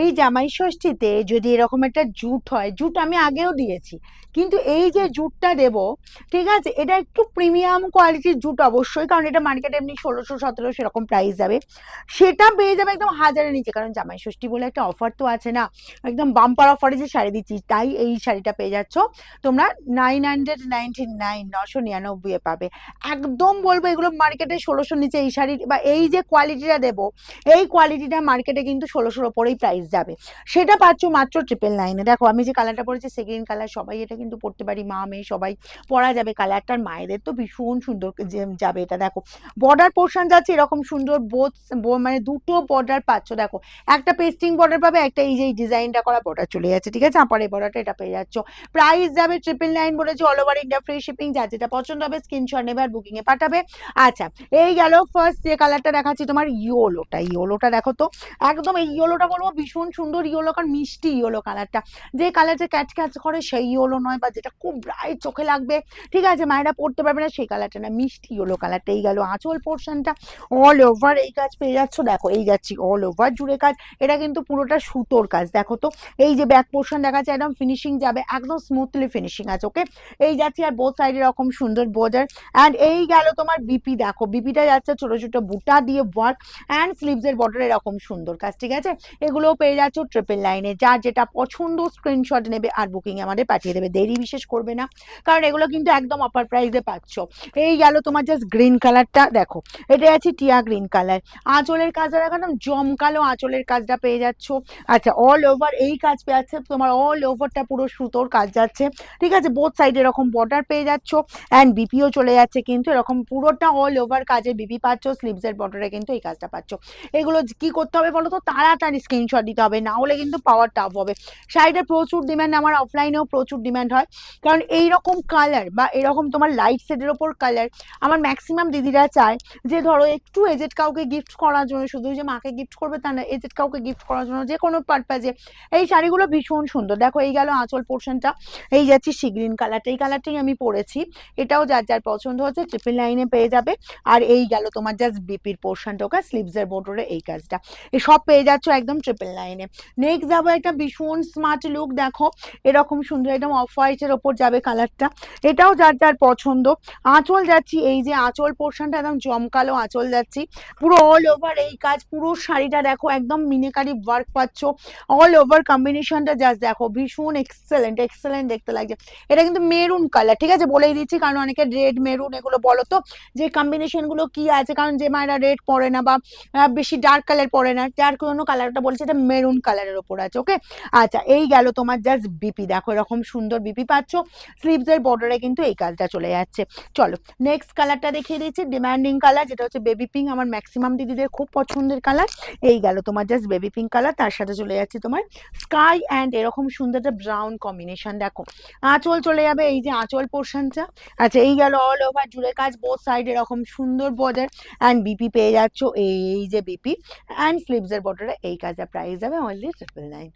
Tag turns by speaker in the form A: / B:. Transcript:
A: এই জামাই ষষ্ঠীতে যদি এরকম একটা জুট হয়, জুট আমি আগেও দিয়েছি, কিন্তু এই যে জুটটা দেব, ঠিক আছে, এটা একটু প্রিমিয়াম কোয়ালিটির জুট অবশ্যই, কারণ এটা মার্কেটে এমনি ষোলোশো সতেরো সেরকম প্রাইস যাবে। সেটা পেয়ে যাবে একদম হাজারের নিচে, কারণ জামাই ষষ্ঠী বলে একটা অফার তো আছে না, একদম বাম্পার অফারে যে শাড়ি দিচ্ছি, তাই এই শাড়িটা পেয়ে যাচ্ছ। তোমরা নাইন হান্ড্রেড নাইনটি নাইন নশো নিরানব্বই পাবে। একদম বলব এগুলো মার্কেটে ষোলোশোর নিচে এই শাড়ি, বা এই যে কোয়ালিটিটা দেবো, এই কোয়ালিটিটা মার্কেটে কিন্তু ষোলোশোর ওপরেই প্রাইস যাবে। সেটা পাচ্ছ মাত্র ট্রিপল নাইনে দেখো, আমি যে কালারটা পরেছি সেকেন্ড কালার সবাই এটা কিন্তু পড়তে পারি, মা, মেয়ে সবাই পরা যাবে কালারটার মায়েদের তো ভীষণ সুন্দর যাবে এটা, দেখো। বর্ডার পোর্শন যাচ্ছে এরকম সুন্দর বোথ মানে দুটো বর্ডার পাচ্ছ, দেখো। একটা পেস্টিং বর্ডার পাবে, একটা এই যে ডিজাইনটা করা বর্ডার চলে যাচ্ছে, ঠিক আছে? আপার এই বর্ডারটা এটা পেয়ে যাচ্ছ। প্রাইস যাবে ট্রিপল নাইন বলেছে all over India free shipping যা যেটা পছন্দ হবে স্ক্রিনশট নেবে আর বুকিং এ পাঠাবে। আচ্ছা এই গেল ফার্স্ট যে কালারটা দেখাচ্ছি তোমার ইয়োলোটা ইয়োলোটা দেখো তো, একদম এই ইয়োলোটা বলব, ভীষণ সুন্দর ইয়োলো কারণ মিষ্টি ইয়োলো কালারটা। যে কালারটা ক্যাচ ক্যাচ করে সেই ইয়োলো নয় বা যেটা খুব ব্রাইট চোখে লাগবে। ঠিক আছে, মায়েরা পড়তে পারবে না, সেই কালারটা না, মিষ্টি ইয়োলো কালারটা এই গেল। আঁচল পোর্শনটা অল ওভার এই কাজ পেয়ে যাচ্ছ। দেখো, এই যাচ্ছি অল ওভার জুড়ে কাজ। এটা কিন্তু পুরোটা সুতোর কাজ। দেখো তো, এই যে ব্যাক পোর্শন দেখা যাচ্ছে, একদম ফিনিশিং যাবে, একদম স্মুথলি ফিনিশিং আছে ওকে এই যাচ্ছি আর বোথ সাইডে এরকম সুন্দর বর্ডার অ্যান্ড এই গেল তোমার বিপি দেখো বিপিটা যাচ্ছে ছোট ছোট বুটা দিয়ে ওয়ার্ক অ্যান্ড স্লিভসের বর্ডার এরকম সুন্দর কাজ, ঠিক আছে? এগুলোও পেয়ে যাচ্ছ ট্রিপল লাইনে যার যেটা পছন্দ স্ক্রিনশট নেবে আর বুকিং আমাদের পাঠিয়ে দেবে। দেরি বিশেষ করবে না, কারণ এগুলো কিন্তু একদম অপার প্রাইসে পাচ্ছ। এই গেল তোমার জাস্ট গ্রিন কালারটা দেখো। এটা আছে টিয়া গ্রিন কালার আঁচলের কাজটা দেখো একদম জমকালো আঁচলের কাজটা পেয়ে যাচ্ছ। আচ্ছা অল ওভার এই কাজ পেয়ে যাচ্ছে, তোমার অল ওভারটা পুরো সুতোর কাজ যাচ্ছে। ঠিক আছে বোথ সাইড এরকম বর্ডার পেয়ে যাচ্ছ। অ্যান্ড বিপিও চলে যাচ্ছে কিন্তু এরকম পুরোটা অল ওভার কাজে বিপি পাচ্ছ স্লিভসের বর্ডারে কিন্তু এই কাজটা পাচ্ছ। এগুলো কি করতে হবে বলো তো তাড়াতাড়ি স্ক্রিনশট দিতে হবে, না হলে কিন্তু পাওয়ার টাফ হবে। শাড়িটার প্রচুর ডিম্যান্ড আমার অফলাইনেও প্রচুর ডিম্যান্ড হয়। কারণ এই রকম কালার বা এরকম তোমার লাইট শেডের ওপর কালার আমার ম্যাক্সিমাম দিদিরা চায় যে, ধরো একটু এজেড কাউকে গিফট করার জন্য, শুধু যে মাকে গিফট করবে তা না এজেড কাউকে গিফট করার জন্য যে কোনো পারপাজে এই শাড়িগুলো ভীষণ সুন্দর। দেখো, এই গেল আঁচল পোর্শনটা এই যাচ্ছি সি গ্রিন কালারটা এই কালারটাই আমি পরেছি। এটাও যার যার পছন্দ হচ্ছে ট্রিপল লাইনে পেয়ে যাবে। আর এই গেল তোমার জাস্ট বিপির পোর্শনটা ওকে স্লিভসের বোর্ডরে এই কাজটা। এই সব পেয়ে যাচ্ছ একদম ট্রিপল লাইনে নেক্সট যাব একটা ভীষণ স্মার্ট লুক দেখো। এরকম সুন্দর একদম অফ হোয়াইটের ওপর যাবে কালারটা এটাও যার যার পছন্দ। আঁচল যাচ্ছি, এই যে আঁচল পোর্শনটা একদম জমকালো আঁচল যাচ্ছি। পুরো অল ওভার এই কাজ, পুরো শাড়িটা দেখো, একদম মিনিকারি ওয়ার্ক পাচ্ছ। অল ওভার কম্বিনেশনটা জাস্ট দেখো, ভীষণ এক্সেলেন্ট এক্সেলেন্ট দেখতে লাগছে। এটা কিন্তু মেরুন কালার ঠিক আছে? বলেই দিচ্ছি, কারণ অনেকে রেড মেরুন এগুলো বলো তো। যে কম্বিনেশনগুলো কি আছে? কারণ যে মায়েরা রেড পরে না বা বেশি ডার্ক কালার পরে না, যার কোনো কালারটা বলছে, এটা মেরুন কালারের ওপর আছে ওকে আচ্ছা এই গেল তোমার জাস্ট বিপি দেখো এরকম সুন্দর বিপি পাচ্ছ। স্লিভসের বর্ডারে কিন্তু এই কাজটা চলে যাচ্ছে। চলো নেক্সট কালারটা দেখিয়ে দিচ্ছি ডিমান্ডিং কালার যেটা হচ্ছে বেবি পিঙ্ক আমার ম্যাক্সিমাম দিদিদের খুব পছন্দের কালার এই গেল তোমার জাস্ট বেবি পিঙ্ক কালার তার সাথে চলে যাচ্ছে তোমার স্কাই অ্যান্ড এরকম সুন্দর একটা ব্রাউন কম্বিনেশন দেখো। আঁচল চলে যাবে, এই যে আঁচল পোর্শনটা আচ্ছা এই গেল অল ওভার জুড়ে কাজ বোথ সাইড এরকম সুন্দর বর্ডার অ্যান্ড বিপি পেয়ে যাচ্ছ, এই যে বিপি অ্যান্ড স্লিভসের বর্ডারে এই কাজটা প্রাইস যাবে অনলি ট্রিপল নাইন